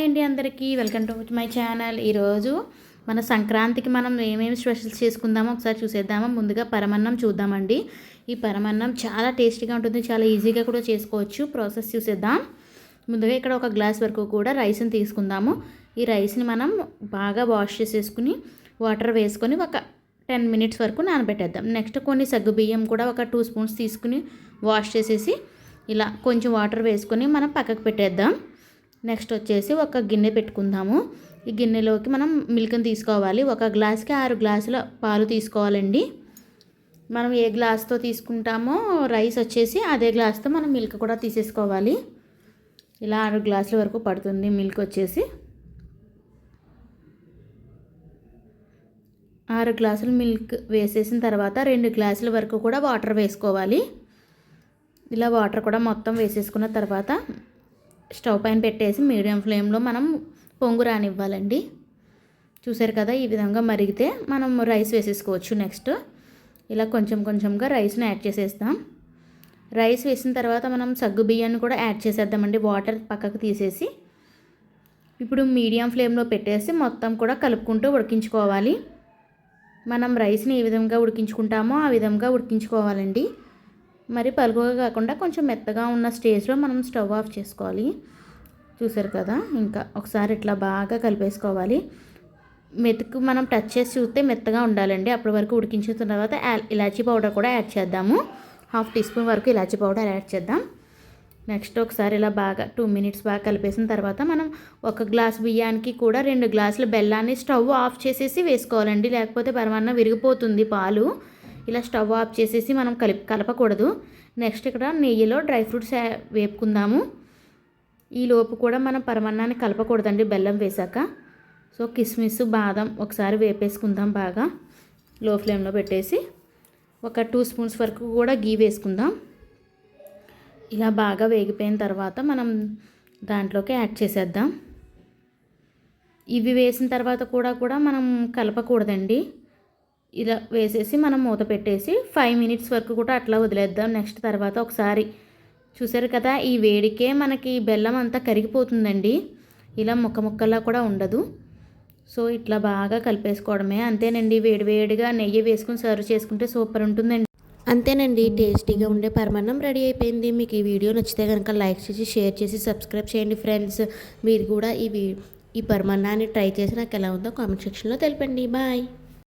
Hi అండి అందరికీ. Welcome to my channel ఈరోజు మన సంక్రాంతికి మనం ఏమేమి స్పెషల్స్ చేసుకుందామో ఒకసారి చూసేద్దామో? ముందుగా పరమన్నం చూద్దామండి. ఈ పరమన్నం చాలా టేస్టీగా ఉంటుంది చాలా ఈజీగా కూడా చేసుకోవచ్చు. ప్రాసెస్ చూసేద్దాం. ముందుగా ఇక్కడ ఒక గ్లాస్ వరకు కూడా రైస్ని తీసుకుందాము. ఈ రైస్ని మనం బాగా వాష్ చేసేసుకుని వాటర్ వేసుకొని ఒక టెన్ మినిట్స్ వరకు నానబెట్టేద్దాం. నెక్స్ట్ కొన్ని సగ్గు బియ్యం కూడా ఒక టూ స్పూన్స్ తీసుకుని వాష్ చేసేసి ఇలా కొంచెం వాటర్ వేసుకొని మనం పక్కకు పెట్టేద్దాం. నెక్స్ట్ వచ్చేసి ఒక గిన్నె పెట్టుకుందాము. ఈ గిన్నెలోకి మనం మిల్క్ని తీసుకోవాలి. ఒక గ్లాస్కి ఆరు గ్లాసుల పాలు తీసుకోవాలండి. మనం ఏ గ్లాస్తో తీసుకుంటామో రైస్ వచ్చేసి అదే గ్లాస్తో మనం మిల్క్ కూడా తీసేసుకోవాలి. ఇలా ఆరు గ్లాసుల వరకు పడుతుంది మిల్క్ వచ్చేసి. ఆరు గ్లాసులు మిల్క్ వేసేసిన తర్వాత రెండు గ్లాసుల వరకు కూడా వాటర్ వేసుకోవాలి. ఇలా వాటర్ కూడా మొత్తం వేసేసుకున్న తర్వాత స్టవ్ పైన పెట్టేసి మీడియం ఫ్లేమ్లో మనం పొంగు రానివ్వాలండి. చూసారు కదా ఈ విధంగా మరిగితే మనం రైస్ వేసేసుకోవచ్చు నెక్స్ట్. ఇలా కొంచెం కొంచెంగా రైస్ని యాడ్ చేసేస్తాం. రైస్ వేసిన తర్వాత మనం సగ్గు బియ్యాన్ని కూడా యాడ్ చేసేద్దామండి. వాటర్ పక్కకు తీసేసి ఇప్పుడు మీడియం ఫ్లేమ్లో పెట్టేసి మొత్తం కూడా కలుపుకుంటూ ఉడికించుకోవాలి. మనం రైస్ని ఏ విధంగా ఉడికించుకుంటామో ఆ విధంగా ఉడికించుకోవాలండి. మరి పలుగుగా కాకుండా కొంచెం మెత్తగా ఉన్న స్టేజ్లో మనం స్టవ్ ఆఫ్ చేసుకోవాలి. చూసారు కదా? ఇంకా ఒకసారి ఇట్లా బాగా కలిపేసుకోవాలి. మెతుకు మనం టచ్ చేసి చూస్తే మెత్తగా ఉండాలండి. అప్పటి వరకు ఉడికించిన తర్వాత ఇలాచీ పౌడర్ కూడా యాడ్ చేద్దాము. హాఫ్ టీ స్పూన్ వరకు ఇలాచీ పౌడర్ యాడ్ చేద్దాం. నెక్స్ట్ ఒకసారి ఇలా బాగా టూ మినిట్స్ బాగా కలిపేసిన తర్వాత మనం ఒక గ్లాస్ బియ్యానికి కూడా రెండు గ్లాసుల బెల్లాన్ని స్టవ్ ఆఫ్ చేసేసి వేసుకోవాలండి. లేకపోతే పరమాన్న విరిగిపోతుంది పాలు. ఇలా స్టవ్ ఆఫ్ చేసేసి మనం కలిపి కలపకూడదు. నెక్స్ట్ ఇక్కడ నెయ్యిలో డ్రై ఫ్రూట్స్ వేపుకుందాము. ఈ లోపు కూడా మనం పరమాన్నాన్ని కలపకూడదండి బెల్లం వేసాక సో కిస్మిస్ బాదం ఒకసారి వేపేసుకుందాం బాగా. లో ఫ్లేమ్లో పెట్టేసి ఒక టూ స్పూన్స్ వరకు కూడా గీ వేసుకుందాం. ఇలా బాగా వేగిపోయిన తర్వాత మనం దాంట్లోకి యాడ్ చేసేద్దాం. ఇవి వేసిన తర్వాత కూడా కూడా మనం కలపకూడదండి. ఇలా వేసేసి మనం మూత పెట్టేసి ఫైవ్ మినిట్స్ వరకు కూడా అట్లా వదిలేద్దాం నెక్స్ట్ తర్వాత ఒకసారి. చూసారు కదా ఈ వేడికే మనకి బెల్లం అంతా కరిగిపోతుందండి. ఇలా ముక్క ముక్కలా కూడా ఉండదు. సో ఇట్లా బాగా కలిపేసుకోవడమే. అంతేనండి వేడివేడిగా నెయ్యి వేసుకుని సర్వ్ చేసుకుంటే సూపర్ ఉంటుందండి. అంతేనండి టేస్టీగా ఉండే పరమాన్నం రెడీ అయిపోయింది. మీకు ఈ వీడియో నచ్చితే కనుక లైక్ చేసి షేర్ చేసి సబ్స్క్రైబ్ చేయండి ఫ్రెండ్స్. మీరు కూడా ఈ ఈ పరమాన్నాన్ని ట్రై చేసి నాకు ఎలా ఉందో కామెంట్ సెక్షన్లో తెలిపండి. బాయ్.